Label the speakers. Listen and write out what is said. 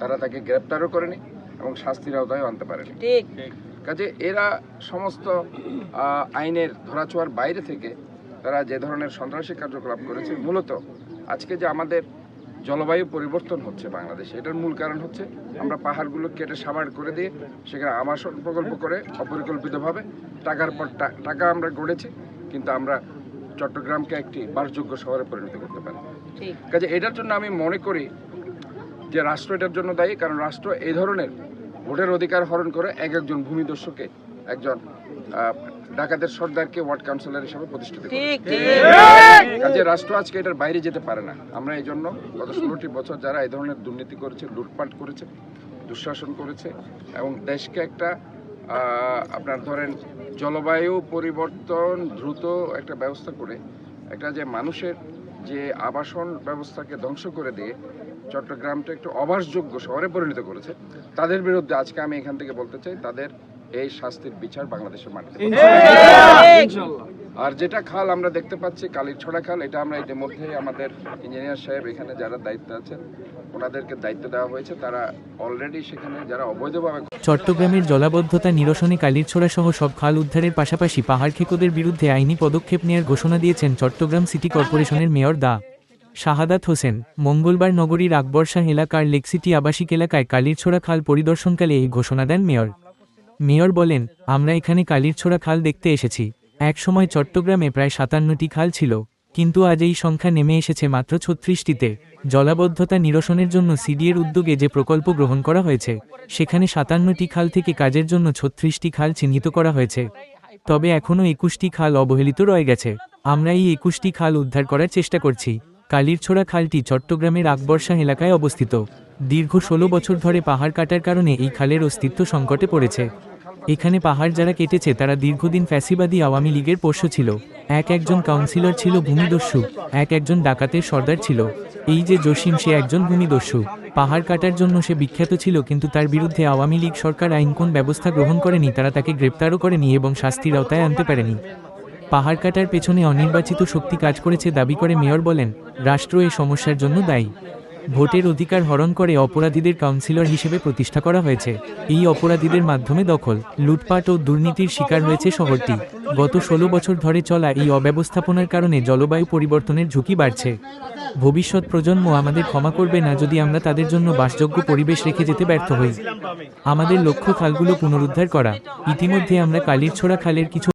Speaker 1: তারা তাকে গ্রেপ্তারও করেনি এবং শাস্তির আওতায় আনতে পারেনি।
Speaker 2: ঠিক।
Speaker 1: কাজে এরা সমস্ত আইনের ধরাছোঁয়ার বাইরে থেকে তারা যে ধরনের সন্ত্রাসী কার্যকলাপ করেছে মূলত আজকে যে আমাদের জলবায়ু পরিবর্তন হচ্ছে বাংলাদেশে এটার মূল কারণ হচ্ছে আমরা পাহাড়গুলো কেটে সাবাড় করে দিয়ে সেখানে আবাসন প্রকল্প করে অপরিকল্পিতভাবে টাকার পর টাকা আমরা গড়েছি কিন্তু আমরা চট্টগ্রামকে একটি বাসযোগ্য শহরে পরিণত করতে পারি। কাজে এটার জন্য আমি মনে করি যে রাষ্ট্র এটার জন্য দায়ী কারণ রাষ্ট্র এই ধরনের ভোটের অধিকার হরণ করে এক একজন ভূমিদস্যুকে একজন ডাকাতের সর্দারকে ওয়ার্ড কাউন্সিলর হিসেবে প্রতিষ্ঠিত কাজে রাষ্ট্র আজকে এটার বাইরে যেতে পারে না। আমরা এই জন্য গত ষোলোটি বছর যারা এই ধরনের দুর্নীতি করেছে লুটপাট করেছে দুঃশাসন করেছে এবং দেশকে একটা আপনার ধরেন জলবায়ু পরিবর্তন দ্রুত একটা ব্যবস্থা করে একটা যে মানুষের যে আবাসন ব্যবস্থাকে ধ্বংস করে দিয়ে চট্টগ্রামটা একটু অবাসযোগ্য শহরে পরিণত করেছে। তাদের বিরুদ্ধে আজকে আমি এখান থেকে বলতে চাই তাদের এই শাস্তির বিচার বাংলাদেশের মাটিতে আর যেটা খাল আমরা দেখতে পাচ্ছি কালীর ছড়া খাল এটা আমরা ইতিমধ্যে আমাদের ইঞ্জিনিয়ার সাহেব এখানে যারা দায়িত্ব আছেন ওনাদেরকে দায়িত্ব দেওয়া হয়েছে। তারা অলরেডি সেখানে যারা অবৈধভাবে
Speaker 3: চট্টগ্রামের জলাবদ্ধতা নিরসনে কালিরছোড়া সহ সব খাল উদ্ধারের পাশাপাশি পাহাড় খেকোদের বিরুদ্ধে আইনি পদক্ষেপ নেওয়ার ঘোষণা দিয়েছেন চট্টগ্রাম সিটি কর্পোরেশনের মেয়র দা। শাহাদাত হোসেন, মঙ্গলবার নগরীর আকবরশাহ এলাকার লেকসিটি আবাসিক এলাকায় কালিরছোড়া খাল পরিদর্শনকালে এই ঘোষণা দেন মেয়র। মেয়র বলেন, আমরা এখানে কালিরছোড়া খাল দেখতে এসেছি। এক সময় চট্টগ্রামে প্রায় সাতান্নটি খাল ছিল, কিন্তু আজ এই সংখ্যা নেমে এসেছে মাত্র ছত্রিশটিতে। জলাবদ্ধতা নিরসনের জন্য সিডিএর উদ্যোগে যে প্রকল্প গ্রহণ করা হয়েছে, সেখানে সাতান্নটি খাল থেকে কাজের জন্য ছত্রিশটি খাল চিহ্নিত করা হয়েছে। তবে এখনও একুশটি খাল অবহেলিত রয়ে গেছে। আমরা এই একুশটি খাল উদ্ধার করার চেষ্টা করছি। কালিরছোড়া খালটি চট্টগ্রামের আকবরশাহ এলাকায় অবস্থিত। দীর্ঘ ষোলো বছর ধরে পাহাড় কাটার কারণে এই খালের অস্তিত্ব সংকটে পড়েছে। এখানে পাহাড় যারা কেটেছে, তারা দীর্ঘদিন ফ্যাসিবাদী আওয়ামী লীগের পোষ্য ছিল। এক একজন কাউন্সিলর ছিল ভূমিদস্যু, এক একজন ডাকাতের সর্দার ছিল। এই যে জসিম, সে একজন ভূমিদস্যু। পাহাড় কাটার জন্য সে বিখ্যাত ছিল, কিন্তু তার বিরুদ্ধে আওয়ামী লীগ সরকার আইন কোন ব্যবস্থা গ্রহণ করেনি, তারা তাকে গ্রেপ্তারও করেনি এবং শাস্তির আওতায় আনতে পারেনি। পাহাড় কাটার পেছনে অনির্বাচিত শক্তি কাজ করেছে দাবি করে মেয়র বলেন, রাষ্ট্র এই সমস্যার জন্য দায়ী। ভোটের অধিকার হরণ করে অপরাধীদের কাউন্সিলর হিসেবে প্রতিষ্ঠা করা হয়েছে। এই অপরাধীদের মাধ্যমে দখল, লুটপাট ও দুর্নীতির শিকার হয়েছে শহরটি। গত ষোলো বছর ধরে চলা এই অব্যবস্থাপনার কারণে জলবায়ু পরিবর্তনের ঝুঁকি বাড়ছে। ভবিষ্যৎ প্রজন্ম আমাদের ক্ষমা করবে না যদি আমরা তাদের জন্য বাসযোগ্য পরিবেশ রেখে যেতে ব্যর্থ হই। আমাদের লক্ষ্য খালগুলো পুনরুদ্ধার করা। ইতিমধ্যে আমরা কালিরছোড়া খালের কিছু